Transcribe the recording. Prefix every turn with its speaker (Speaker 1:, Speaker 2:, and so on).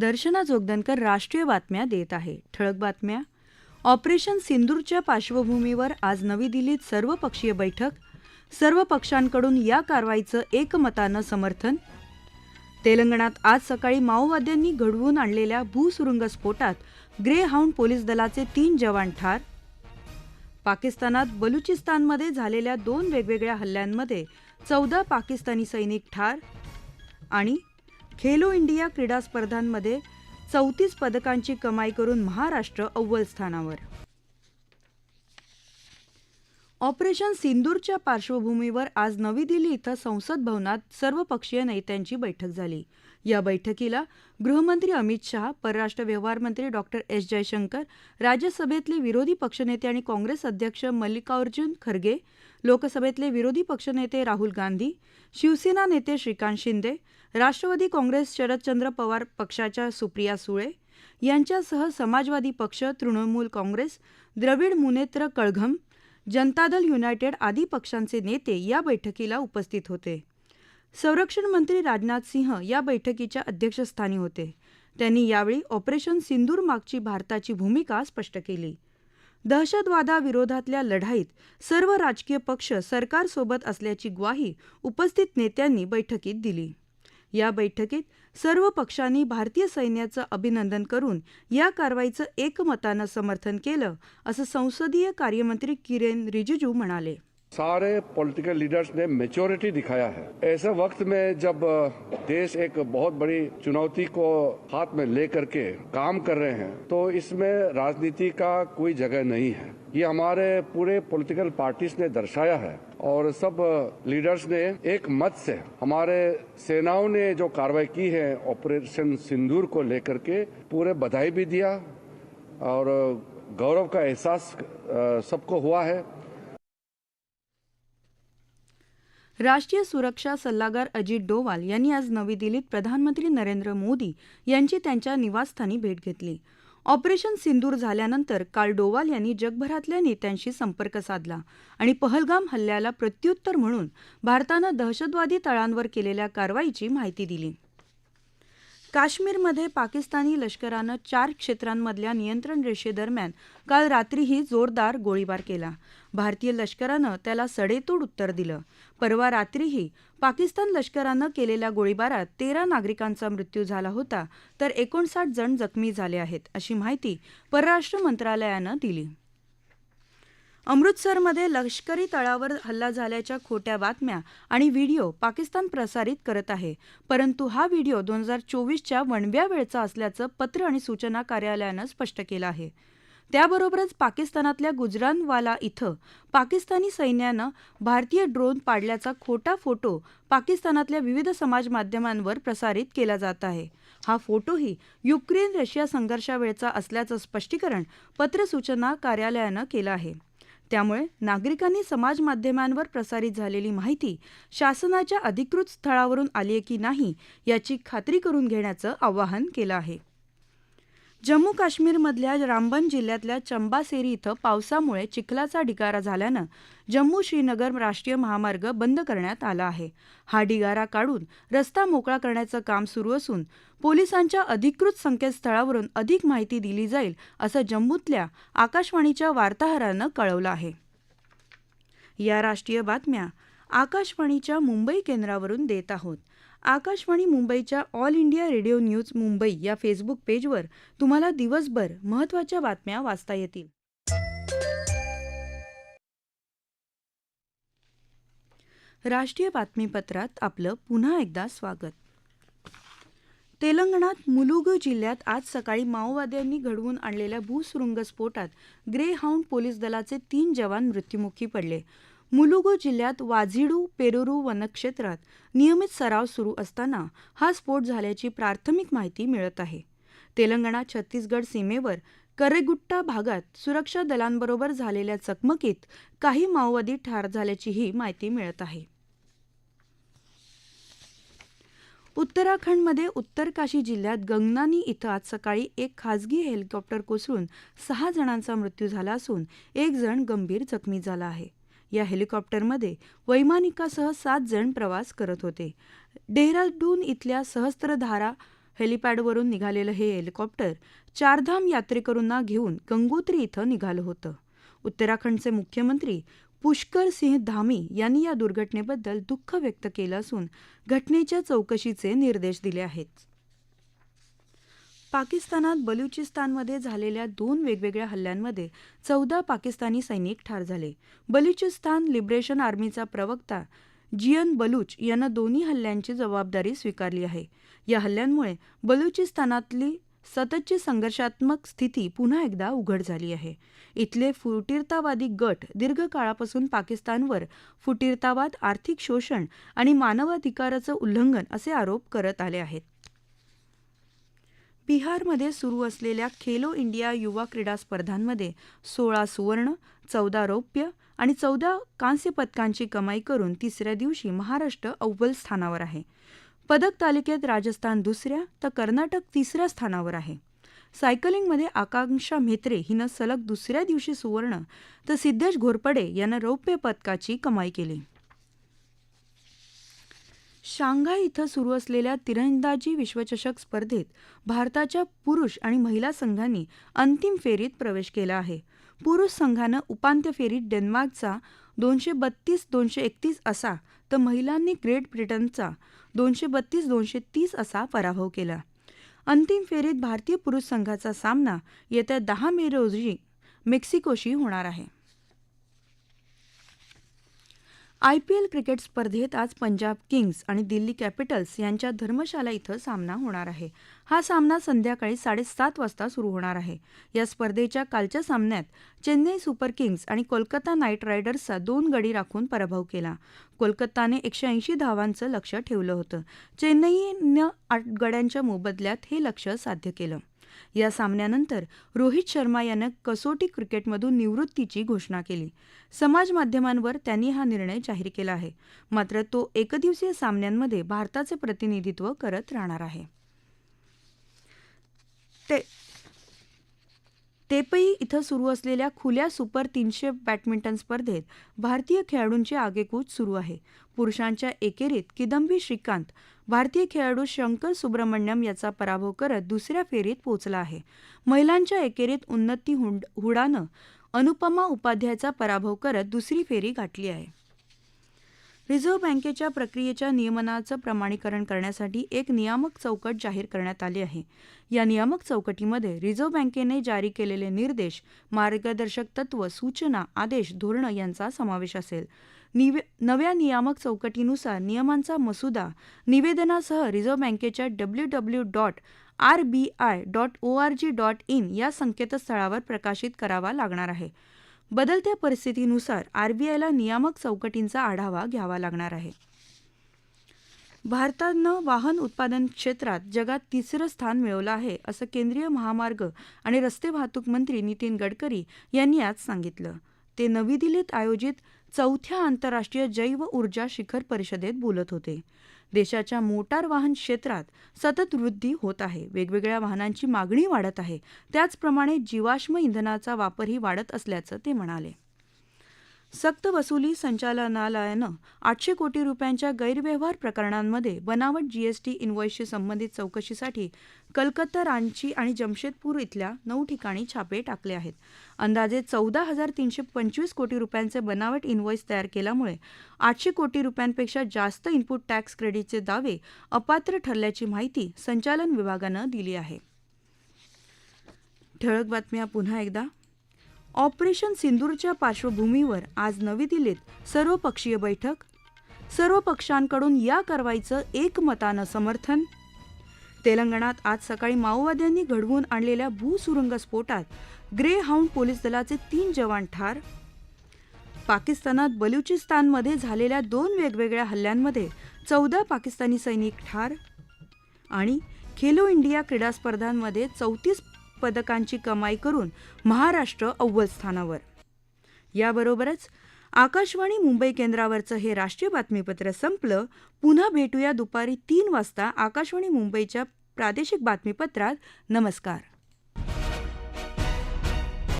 Speaker 1: दर्शना जोगदनकर राष्ट्रीय बातम्या देत आहे. ठळक बातम्या. ऑपरेशन सिंदूरच्या पार्श्वभूमीवर आज नवी दिल्लीत सर्वपक्षीय बैठक. सर्व पक्षांकडून या कारवाईचं एकमतानं समर्थन. तेलंगणात आज सकाळी माओवाद्यांनी घडवून आणलेल्या भूसुरुंगस्फोटात ग्रे हाऊंड पोलीस दलाचे तीन जवान ठार. पाकिस्तानात बलुचिस्तानमध्ये झालेल्या दोन वेगवेगळ्या हल्ल्यांमध्ये चौदा पाकिस्तानी सैनिक ठार आणि खेलो इंडिया क्रीडा स्पर्धांमध्ये चौतीस पदकांची कमाई करून महाराष्ट्र अव्वल स्थानावर. ऑपरेशन सिंदूरच्या पार्श्वभूमीवर आज नवी दिल्ली इथं संसद भवनात सर्वपक्षीय नेत्यांची बैठक झाली. या बैठकीला गृहमंत्री अमित शहा परराष्ट्र व्यवहार मंत्री डॉक्टर एस. जयशंकर राज्यसभेतले विरोधी पक्षनेते आणि काँग्रेस अध्यक्ष मल्लिकार्जुन खरगे लोकसभेतले विरोधी पक्षनेते राहुल गांधी शिवसेना नेते श्रीकांत शिंदे राष्ट्रवादी काँग्रेस शरदचंद्र पवार पक्षाच्या सुप्रिया सुळे यांच्यासह समाजवादी पक्ष तृणमूल काँग्रेस द्रविड मुनेत्र कळघम जनता दल युनायटेड आदी पक्षांचे नेते या बैठकीला उपस्थित होते. संरक्षण मंत्री राजनाथ सिंह या बैठकीच्या अध्यक्षस्थानी होते. त्यांनी यावेळी ऑपरेशन सिंदूर मागची भारताची भूमिका स्पष्ट केली. दहशतवादाविरोधातल्या लढाईत सर्व राजकीय पक्ष सरकारसोबत असल्याची ग्वाही उपस्थित नेत्यांनी बैठकीत दिली. या बैठकीत सर्व पक्षांनी भारतीय सैन्याचं अभिनंदन करून या कारवाईचं एकमतानं समर्थन केलं असं संसदीय कार्यमंत्री किरेन रिजिजू म्हणाले.
Speaker 2: सारे पॉलिटिकल लीडर्स ने मेच्योरिटी दिखाया है। ऐसे वक्त में जब देश एक बहुत बड़ी चुनौती को हाथ में लेकर के काम कर रहे हैं तो इसमें राजनीति का कोई जगह नहीं है। ये हमारे पूरे पॉलिटिकल पार्टीज ने दर्शाया है। और सब लीडर्स ने एक मत से हमारे सेनाओं ने जो कार्रवाई की है, ऑपरेशन सिंदूर को लेकर के पूरे बधाई भी दिया और गौरव का एहसास सबको हुआ है।
Speaker 1: राष्ट्रीय सुरक्षा सल्लागार अजित डोवाल यांनी आज नवी दिल्लीत प्रधानमंत्री नरेंद्र मोदी यांची त्यांच्या निवासस्थानी भेट घेतली. ऑपरेशन सिंदूर झाल्यानंतर काल डोवाल यांनी जगभरातल्या नेत्यांशी संपर्क साधला आणि पहलगाम हल्ल्याला प्रत्युत्तर म्हणून भारतानं दहशतवादी तळांवर केलेल्या कारवाईची माहिती दिली. काश्मीरमध्ये पाकिस्तानी लष्करानं चार क्षेत्रांमधल्या नियंत्रण रेषेदरम्यान काल रात्रीही जोरदार गोळीबार केला. भारतीय लष्करानं त्याला सडेतोड उत्तर दिलं. परवा रात्रीही पाकिस्तान लष्करानं केलेल्या गोळीबारात तेरा नागरिकांचा मृत्यू झाला होता तर एकोणसाठ जण जखमी झाले आहेत अशी माहिती परराष्ट्र मंत्रालयानं दिली. अमृतसरमध्ये लष्करी तळावर हल्ला झाल्याच्या खोट्या बातम्या आणि व्हिडिओ पाकिस्तान प्रसारित करत आहे. परंतु हा व्हिडिओ दोन हजार चोवीसच्या वणव्या वेळचा असल्याचं पत्र आणि सूचना कार्यालयानं स्पष्ट केलं आहे. त्याबरोबरच पाकिस्तानातल्या गुजरानवाला इथं पाकिस्तानी सैन्यानं भारतीय ड्रोन पाडल्याचा खोटा फोटो पाकिस्तानातल्या विविध समाज माध्यमांवर प्रसारित केला जात आहे. हा फोटोही युक्रेन रशिया संघर्षावेळचा असल्याचं स्पष्टीकरण पत्रसूचना कार्यालयानं केलं आहे. त्यामुळे नागरिकांनी समाज माध्यमांवर प्रसारित झालेली माहिती शासनाच्या अधिकृत स्थळावरून आली आहे की नाही याची खात्री करून घेण्याचं आवाहन केलं आहे. जम्मू काश्मीरमधल्या रामबन जिल्ह्यातल्या चंबासेरी इथं पावसामुळे चिखलाचा ढिगारा झाल्यानं जम्मू श्रीनगर राष्ट्रीय महामार्ग बंद करण्यात आला आहे. हा ढिगारा काढून रस्ता मोकळा करण्याचं काम सुरू असून पोलिसांच्या अधिकृत संकेतस्थळावरून अधिक माहिती दिली जाईल असं जम्मूतल्या आकाशवाणीच्या वार्ताहरानं कळवलं आहे. या राष्ट्रीय बातम्या आकाशवाणीच्या मुंबई केंद्रावरून देत आहोत. आकाशवाणी मुंबईच्या all India radio news Mumbai या फेसबुक पेजवर तुम्हाला दिवसभर महत्त्वाच्या बातम्या वाचता येतील. राष्ट्रीय बातमीपत्रात आपलं पुन्हा एकदा स्वागत. तेलंगणात मुलुगू जिल्ह्यात आज सकाळी माओवाद्यांनी घडवून आणलेल्या भूसुरुंगस्फोटात ग्रे हाऊंड पोलीस दलाचे तीन जवान मृत्युमुखी पडले. मुलुगू जिल्ह्यात वाझिडू पेरुरू वनक्षेत्रात नियमित सराव सुरू असताना हा स्फोट झाल्याची प्राथमिक माहिती मिळत आहे. तेलंगणा छत्तीसगड सीमेवर करेगुट्टा भागात सुरक्षा दलांबरोबर झालेल्या चकमकीत काही माओवादी ठार झाल्याचीही माहिती मिळत आहे. उत्तराखंडमध्ये उत्तरकाशी जिल्ह्यात गंगनानी इथं आज सकाळी एक खासगी हेलिकॉप्टर कोसळून सहा जणांचा मृत्यू झाला असून एक जण गंभीर जखमी झाला आहे. या हेलिकॉप्टरमध्ये वैमानिकासह सात जण प्रवास करत होते. डेहराडून इथल्या सहस्त्रधारा हेलिपॅडवरून निघालेलं हे हेलिकॉप्टर चारधाम यात्रेकरूंना घेऊन गंगोत्री इथं निघालं होतं. उत्तराखंडचे मुख्यमंत्री पुष्कर सिंह धामी यांनी या दुर्घटनेबद्दल दुःख व्यक्त केलं असून घटनेच्या चौकशीचे निर्देश दिले आहेत. पाकिस्तानात बलुचिस्तानमध्ये झालेल्या दोन वेगवेगळ्या हल्ल्यांमध्ये चौदा पाकिस्तानी सैनिक ठार झाले. बलुचिस्तान लिबरेशन आर्मीचा प्रवक्ता जियन बलूच यानं दोन्ही हल्ल्यांची जबाबदारी स्वीकारली आहे. या हल्ल्यांमुळे बलुचिस्तानातली सततची संघर्षात्मक स्थिती पुन्हा एकदा उघड झाली आहे. इथले फुटीरतावादी गट दीर्घकाळापासून पाकिस्तानवर फुटीरतावाद आर्थिक शोषण आणि मानवाधिकाराचं उल्लंघन असे आरोप करत आले आहेत. बिहारमध्ये सुरू असलेल्या खेलो इंडिया युवा क्रीडा स्पर्धांमध्ये सोळा सुवर्ण चौदा रौप्य आणि चौदा कांस्य पदकांची कमाई करून तिसऱ्या दिवशी महाराष्ट्र अव्वल स्थानावर आहे. पदक तालिकेत राजस्थान दुसऱ्या तर कर्नाटक तिसऱ्या स्थानावर आहे. सायकलिंगमध्ये आकांक्षा म्हेत्रे हिनं सलग दुसऱ्या दिवशी सुवर्ण तर सिद्धेश घोरपडे यानं रौप्य पदकाची कमाई केली. शांघाय इथं सुरू असलेल्या तिरंदाजी विश्वचषक स्पर्धेत भारताच्या पुरुष आणि महिला संघांनी अंतिम फेरीत प्रवेश केला आहे. पुरुष संघानं उपांत्य फेरीत डेन्मार्कचा दोनशे बत्तीस दोनशे एकतीस असा तर महिलांनी ग्रेट ब्रिटनचा दोनशे बत्तीस दोनशे तीस असा पराभव केला. अंतिम फेरीत भारतीय पुरुष संघाचा सामना येत्या दहा मे रोजी मेक्सिकोशी होणार आहे. आयपीएल क्रिकेट स्पर्धेत आज पंजाब किंग्ज आणि दिल्ली कॅपिटल्स यांच्यात धर्मशाला इथं सामना होणार आहे. हा सामना संध्याकाळी साडेसात वाजता सुरू होणार आहे. या स्पर्धेच्या कालच्या सामन्यात चेन्नई सुपर किंग्ज आणि कोलकाता नाईट रायडर्सचा दोन गडी राखून पराभव केला. कोलकाताने एकशे ऐंशी धावांचं लक्ष ठेवलं होतं. चेन्नईनं आठ गड्यांच्या मोबदल्यात हे लक्ष साध्य केलं. या सामन्यानंतर रोहित शर्मा यानं कसोटी क्रिकेटमधून निवृत्तीची घोषणा केली. समाजमाध्यमांवर त्यांनी हा निर्णय जाहीर केला आहे. मात्र तो एकदिवसीय सामन्यांमध्ये भारताचे प्रतिनिधित्व करत राहणार आहे. ते तेपई इथं सुरू असलेल्या खुल्या सुपर तीनशे बॅडमिंटन स्पर्धेत भारतीय खेळाडूंची आगेकूच सुरू आहे. पुरुषांच्या एकेरीत किदंबी श्रीकांत भारतीय खेळाडू शंकर सुब्रमण्यम याचा पराभव करत दुसऱ्या फेरीत पोहोचला आहे. महिलांच्या एकेरीत उन्नती हुंड हुडानं अनुपमा उपाध्यायचा पराभव करत दुसरी फेरी गाठली आहे. रिझर्व्ह बँकेच्या प्रक्रियेच्या नियमनाचं प्रमाणीकरण करण्यासाठी एक नियामक चौकट जाहीर करण्यात आली आहे. या नियामक चौकटीमध्ये रिझर्व्ह बँकेने जारी केलेले निर्देश मार्गदर्शक तत्व सूचना आदेश धोरणं यांचा समावेश असेल. निवे नव्या नियामक चौकटीनुसार नियमांचा मसुदा निवेदनासह रिझर्व्ह बँकेच्या W W dot R B I dot O R G dot in या संकेतस्थळावर प्रकाशित करावा लागणार आहे. बदलत्या परिस्थितीनुसार आरबीआयला नियामक चौकटींचा आढावा घ्यावा लागणार आहे. भारतानं वाहन उत्पादन क्षेत्रात जगात तिसरं स्थान मिळवलं आहे असं केंद्रीय महामार्ग आणि रस्ते वाहतूक मंत्री नितीन गडकरी यांनी आज सांगितलं. ते नवी दिल्लीत आयोजित चौथ्या आंतरराष्ट्रीय जैव ऊर्जा शिखर परिषदेत बोलत होते. देशाच्या मोटार वाहन क्षेत्रात सतत वृद्धी होत आहे. वेगवेगळ्या वाहनांची मागणी वाढत आहे. त्याचप्रमाणे जीवाश्म इंधनाचा वापरही वाढत असल्याचं ते म्हणाले. सक्तवसुली संचालनालयानं आठशे कोटी रुपयांच्या गैरव्यवहार प्रकरणांमध्ये बनावट जीएसटी इनव्हॉइसशी संबंधित चौकशीसाठी कलकत्ता रांची आणि जमशेदपूर इथल्या नऊ ठिकाणी छापे टाकले आहेत. अंदाजे चौदा हजार तीनशे पंचवीस कोटी रुपयांचे बनावट इनव्हॉइस तयार केल्यामुळे आठशे कोटी रुपयांपेक्षा जास्त इनपुट टॅक्स क्रेडिटचे दावे अपात्र ठरल्याची माहिती संचालन विभागानं दिली आहे. ठळक बातम्या पुन्हा एकदा. ऑपरेशन सिंदूरच्या पार्श्वभूमीवर आज नवी दिल्लीत सर्वपक्षीय बैठक. सर्व पक्षांकडून या कारवाईचं एकमतानं समर्थन. तेलंगणात आज सकाळी माओवाद्यांनी घडवून आणलेल्या भूसुरुंग स्फोटात ग्रे हाऊंड पोलीस दलाचे तीन जवान ठार. पाकिस्तानात बलुचिस्तानमध्ये झालेल्या दोन वेगवेगळ्या हल्ल्यांमध्ये चौदा पाकिस्तानी सैनिक ठार. आणि खेलो इंडिया क्रीडा स्पर्धांमध्ये चौतीस पदकांची कमाई करून महाराष्ट्र अव्वल स्थानावर. याबरोबरच आकाशवाणी मुंबई केंद्रावरचं हे राष्ट्रीय बातमीपत्र संपलं. पुन्हा भेटूया दुपारी तीन वाजता आकाशवाणी मुंबईच्या प्रादेशिक बातमीपत्रात. नमस्कार.